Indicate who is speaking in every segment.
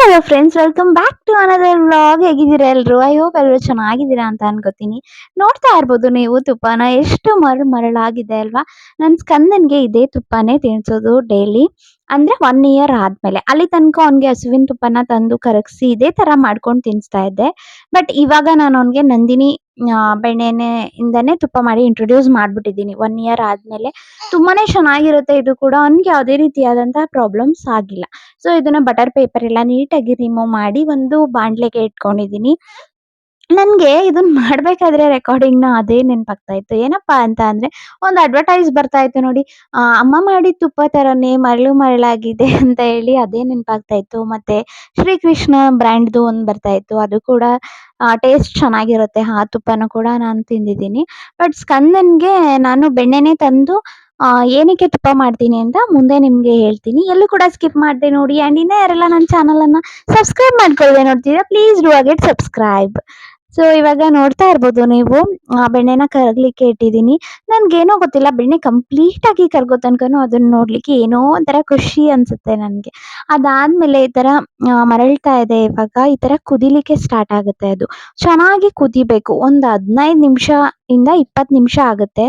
Speaker 1: Hello friends welcome back to another vlog ಹೇಗಿದ್ದೀರಾ ಎಲ್ಲರೂ I hope ಎಲ್ಲರೂ ಚೆನ್ನಾಗಿದ್ದೀರಾ ಅಂತ ಅನ್ಕೋತೀನಿ. ನೋಡ್ತಾ ಇರ್ಬೋದು ನೀವು, ತುಪ್ಪನ ಎಷ್ಟು ಮರಳು ಮರಳಾಗಿದೆ ಅಲ್ವಾ? ನನ್ನ ಸ್ಕಂದನ್ಗೆ ಇದೇ ತುಪ್ಪನೇ ತಿನ್ಸೋದು ಡೈಲಿ ಅಂದ್ರೆ ಒನ್ ಇಯರ್ ಆದ್ಮೇಲೆ. ಅಲ್ಲಿ ತನಕ ಅವ್ನಿಗೆ ಹಸುವಿನ ತುಪ್ಪನ ತಂದು ಕರಗಿಸಿ ಇದೇ ತರ ಮಾಡ್ಕೊಂಡು ತಿನ್ನಿಸ್ತಾ ಇದ್ದೆ. ಬಟ್ ಇವಾಗ ನಾನು ಅವ್ನಿಗೆ ನಂದಿನಿ ಬೆಣ್ಣೆನೆ ಇಂದನೇ ತುಪ್ಪ ಮಾಡಿ ಇಂಟ್ರೊಡ್ಯೂಸ್ ಮಾಡ್ಬಿಟ್ಟಿದ್ದೀನಿ. ಒನ್ ಇಯರ್ ಆದ್ಮೇಲೆ ತುಂಬಾನೇ ಚೆನ್ನಾಗಿರುತ್ತೆ. ಇದು ಕೂಡ ಅವ್ನಿಗೆ ಯಾವುದೇ ರೀತಿಯಾದಂತಹ ಪ್ರಾಬ್ಲಮ್ಸ್ ಆಗಿಲ್ಲ. ಸೊ ಇದನ್ನ ಬಟರ್ ಪೇಪರ್ ಎಲ್ಲ ನೀಟಾಗಿ ರಿಮೂವ್ ಮಾಡಿ ಒಂದು ಬಾಣಲೆಗೆ ಇಟ್ಕೊಂಡಿದ್ದೀನಿ. ನನಗೆ ಇದನ್ನ ಮಾಡಬೇಕಾದ್ರೆ ರೆಕಾರ್ಡಿಂಗ್ನ ಅದೇ ನೆನಪಾಗ್ತಾ ಇತ್ತು ಏನಪ್ಪಾ ಅಂತ ಅಂದ್ರೆ ಒಂದು ಅಡ್ವರ್ಟೈಸ್ ಬರ್ತಾ ಇತ್ತು ನೋಡಿ ಆ, ಅಮ್ಮ ಮಾಡಿದ ತುಪ್ಪ ತರನೇ ಮರಳು ಮರಳಾಗಿದೆ ಅಂತ ಹೇಳಿ ಅದೇ ನೆನಪಾಗ್ತಾ ಇತ್ತು ಮತ್ತೆ ಶ್ರೀಕೃಷ್ಣ ಬ್ರ್ಯಾಂಡ್ದು ಒಂದು ಬರ್ತಾ ಇತ್ತು ಅದು ಕೂಡ ಟೇಸ್ಟ್ ಚೆನ್ನಾಗಿರುತ್ತೆ. ಆ ತುಪ್ಪನೂ ಕೂಡ ನಾನು ತಿಂದಿದ್ದೀನಿ. ಬಟ್ ಸ್ಕಂದನ್ಗೆ ನಾನು ಬೆಣ್ಣೆನೇ ತಂದು ಏನಕ್ಕೆ ತುಪ್ಪ ಮಾಡ್ತೀನಿ ಅಂತ ಮುಂದೆ ನಿಮಗೆ ಹೇಳ್ತೀನಿ. ಎಲ್ಲೂ ಕೂಡ ಸ್ಕಿಪ್ ಮಾಡಿದೆ ನೋಡಿ. ಆ್ಯಂಡ್ ಇನ್ನೂ ಯಾರೆಲ್ಲ ನನ್ನ ಅನ್ನ ಸಬ್ಸ್ಕ್ರೈಬ್ ಮಾಡ್ಕೊಳ್ಳದೆ ನೋಡ್ತೀರಾ ಪ್ಲೀಸ್ ಡೂ ಅಗೆಟ್ ಸಬ್ಸ್ಕ್ರೈಬ್ ಸೊ ಇವಾಗ ನೋಡ್ತಾ ಇರ್ಬೋದು ನೀವು, ಆ ಬೆಣ್ಣೆನ ಕರಗ್ಲಿಕ್ಕೆ ಇಟ್ಟಿದ್ದೀನಿ. ಏನೋ ಗೊತ್ತಿಲ್ಲ, ಬೆಣ್ಣೆ ಕಂಪ್ಲೀಟ್ ಆಗಿ ಕರ್ಗೋ ತನಕನೂ ಅದನ್ನ ನೋಡ್ಲಿಕ್ಕೆ ಏನೋ ಒಂಥರ ಖುಷಿ ಅನ್ಸುತ್ತೆ ನನಗೆ. ಅದಾದ್ಮೇಲೆ ಈ ತರ ಮರಳ್ತಾ ಇದೆ ಇವಾಗ, ಈ ತರ ಕುದಿಲಿಕ್ಕೆ ಸ್ಟಾರ್ಟ್ ಆಗುತ್ತೆ ಅದು. ಚೆನ್ನಾಗಿ ಕುದಿಬೇಕು, ಒಂದು ಹದಿನೈದು ನಿಮಿಷ ಇಂದ ಇಪ್ಪತ್ತು ನಿಮಿಷ ಆಗುತ್ತೆ.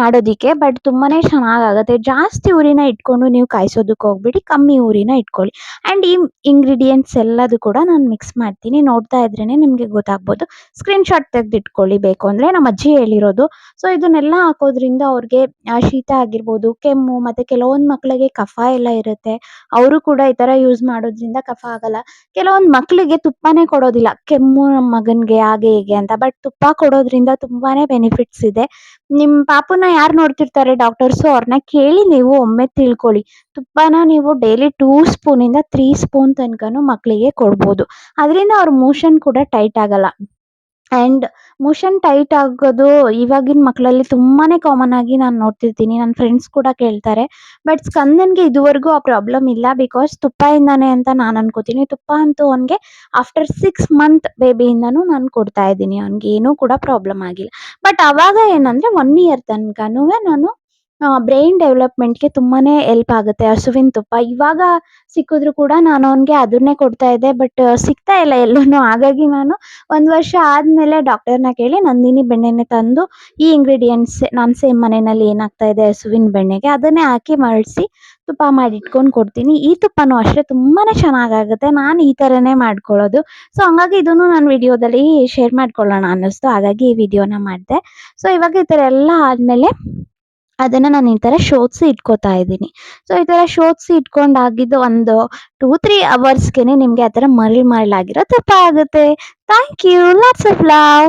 Speaker 1: ಮಾಡೋದಿಕ್ಕೆ ಬಟ್ ತುಂಬಾನೇ ಚೆನ್ನಾಗಾಗುತ್ತೆ. ಜಾಸ್ತಿ ಊರಿನ ಇಟ್ಕೊಂಡು ನೀವು ಕಾಯಿಸೋದಕ್ಕೆ ಹೋಗ್ಬಿಡಿ, ಕಮ್ಮಿ ಊರಿನ ಇಟ್ಕೊಳ್ಳಿ. ಆ್ಯಂಡ್ ಈ ಇಂಗ್ರೀಡಿಯೆಂಟ್ಸ್ ಎಲ್ಲದು ಕೂಡ ನಾನು ಮಿಕ್ಸ್ ಮಾಡ್ತೀನಿ. ನೋಡ್ತಾ ಇದ್ರೇ ನಿಮಗೆ ಗೊತ್ತಾಗ್ಬೋದು. ಸ್ಕ್ರೀನ್ಶಾಟ್ ತೆಗೆದು ಇಟ್ಕೊಳ್ಳಿ ಬೇಕು ಅಂದರೆ ನಮ್ಮ ಅಜ್ಜಿ ಹೇಳಿರೋದು. ಸೊ ಇದನ್ನೆಲ್ಲ ಹಾಕೋದ್ರಿಂದ ಅವ್ರಿಗೆ ಶೀತ ಆಗಿರ್ಬೋದು, ಕೆಮ್ಮು ಮತ್ತು ಕೆಲವೊಂದು ಮಕ್ಕಳಿಗೆ ಕಫ ಎಲ್ಲ ಇರುತ್ತೆ. ಅವರು ಕೂಡ ಈ ಥರ ಯೂಸ್ ಮಾಡೋದ್ರಿಂದ ಕಫ ಆಗಲ್ಲ. ಕೆಲವೊಂದು ಮಕ್ಕಳಿಗೆ ತುಪ್ಪನೇ ಕೊಡೋದಿಲ್ಲ. ಕೆಮ್ಮು ನಮ್ಮ ಮಗನಿಗೆ, ಹಾಗೆ ಹೀಗೆ ಅಂತ. ಬಟ್ ತುಪ್ಪ ಕೊಡೋದ್ರಿಂದ ತುಂಬಾನೇ ಬೆನಿಫಿಟ್ಸ್ ಇದೆ. ನಿಮ್ಮ ಪಾಪುನ ಯಾರು ನೋಡ್ತಿರ್ತಾರೆ ಡಾಕ್ಟರ್ಸು ಅವ್ರನ್ನ ಕೇಳಿ ನೀವು ಒಮ್ಮೆ ತಿಳ್ಕೊಳ್ಳಿ. ತುಪ್ಪನ ನೀವು ಡೈಲಿ ಟೂ ಸ್ಪೂನಿಂದ ತ್ರೀ ಸ್ಪೂನ್ ತನಕನೂ ಮಕ್ಕಳಿಗೆ ಕೊಡ್ಬೋದು. ಅದರಿಂದ ಅವ್ರ ಮೋಷನ್ ಕೂಡ ಟೈಟ್ ಆಗಲ್ಲ. ಆ್ಯಂಡ್ ಮೋಷನ್ ಟೈಟ್ ಆಗೋದು ಇವಾಗಿನ ಮಕ್ಕಳಲ್ಲಿ ತುಂಬಾನೇ ಕಾಮನ್ ಆಗಿ ನಾನು ನೋಡ್ತಿರ್ತೀನಿ. ನನ್ನ ಫ್ರೆಂಡ್ಸ್ ಕೂಡ ಕೇಳ್ತಾರೆ. ಬಟ್ ಸ್ಕಂದನ್ಗೆ ಇದುವರೆಗೂ ಆ ಪ್ರಾಬ್ಲಮ್ ಇಲ್ಲ ಬಿಕಾಸ್ ತುಪ್ಪದಿಂದಾನೇ ಅಂತ ನಾನು ಅನ್ಕೋತೀನಿ. ತುಪ್ಪ ಅಂತೂ ಅವನಿಗೆ ಆಫ್ಟರ್ ಸಿಕ್ಸ್ ಮಂತ್ ಬೇಬಿಯಿಂದನೂ ನಾನು ಕೊಡ್ತಾ ಇದ್ದೀನಿ. ಅವ್ನಿಗೆ ಏನೂ ಕೂಡ ಪ್ರಾಬ್ಲಮ್ ಆಗಿಲ್ಲ. ಬಟ್ ಅವಾಗ ಏನಂದರೆ ಒನ್ ಇಯರ್ ತನಕನೂ ನಾನು ಬ್ರೈನ್ ಡೆವಲಪ್ಮೆಂಟ್ಗೆ ತುಂಬಾನೇ ಹೆಲ್ಪ್ ಆಗುತ್ತೆ ಹಸುವಿನ ತುಪ್ಪ. ಇವಾಗ ಸಿಕ್ಕಿದ್ರು ಕೂಡ ನಾನು ಅವನಿಗೆ ಅದನ್ನೇ ಕೊಡ್ತಾ ಇದ್ದೆ ಬಟ್ ಸಿಗ್ತಾ ಇಲ್ಲ ಎಲ್ಲೂ ಹಾಗಾಗಿ ನಾನು ಒಂದು ವರ್ಷ ಆದಮೇಲೆ ಡಾಕ್ಟರ್ನ ಕೇಳಿ ನಂದಿನಿ ಬೆಣ್ಣೆನೆ ತಂದು ಈ ಇಂಗ್ರೀಡಿಯೆಂಟ್ಸ್ ನಾನು ಸೇಮ್ ಮನೆಯಲ್ಲಿ ಏನಾಗ್ತಾ ಇದೆ ಹಸುವಿನ ಬೆಣ್ಣೆಗೆ ಅದನ್ನೇ ಹಾಕಿ ಮರಳಿಸಿ ತುಪ್ಪ ಮಾಡಿ ಇಟ್ಕೊಂಡು ಕೊಡ್ತೀನಿ. ಈ ತುಪ್ಪನೂ ಅಷ್ಟೇ ತುಂಬಾನೇ ಚೆನ್ನಾಗಾಗುತ್ತೆ. ನಾನು ಈ ಥರನೇ ಮಾಡ್ಕೊಳ್ಳೋದು. ಸೊ ಹಂಗಾಗಿ ಇದನ್ನು ನಾನು ವಿಡಿಯೋದಲ್ಲಿ ಶೇರ್ ಮಾಡ್ಕೊಳ್ಳೋಣ ಅನ್ನಿಸ್ತು. ಹಾಗಾಗಿ ಈ ವಿಡಿಯೋನ ಮಾಡಿದೆ. ಸೊ ಇವಾಗ ಈ ಥರ ಎಲ್ಲ ಆದಮೇಲೆ ಅದನ್ನು ನಾನು ಈ ಥರ ಶೋಧಿಸಿ ಇಟ್ಕೋತಾ ಇದ್ದೀನಿ. ಸೊ ಈ ಥರ ಶೋಧಿಸಿ ಇಟ್ಕೊಂಡಾಗಿದ್ದು ಒಂದು ಟೂ ತ್ರೀ ಅವರ್ಸ್ಗೆ ನಿಮಗೆ ಆ ಥರ ಮರಳು ಮರಳಾಗಿರೋ ತುಪ್ಪ ಆಗುತ್ತೆ thank you lots of love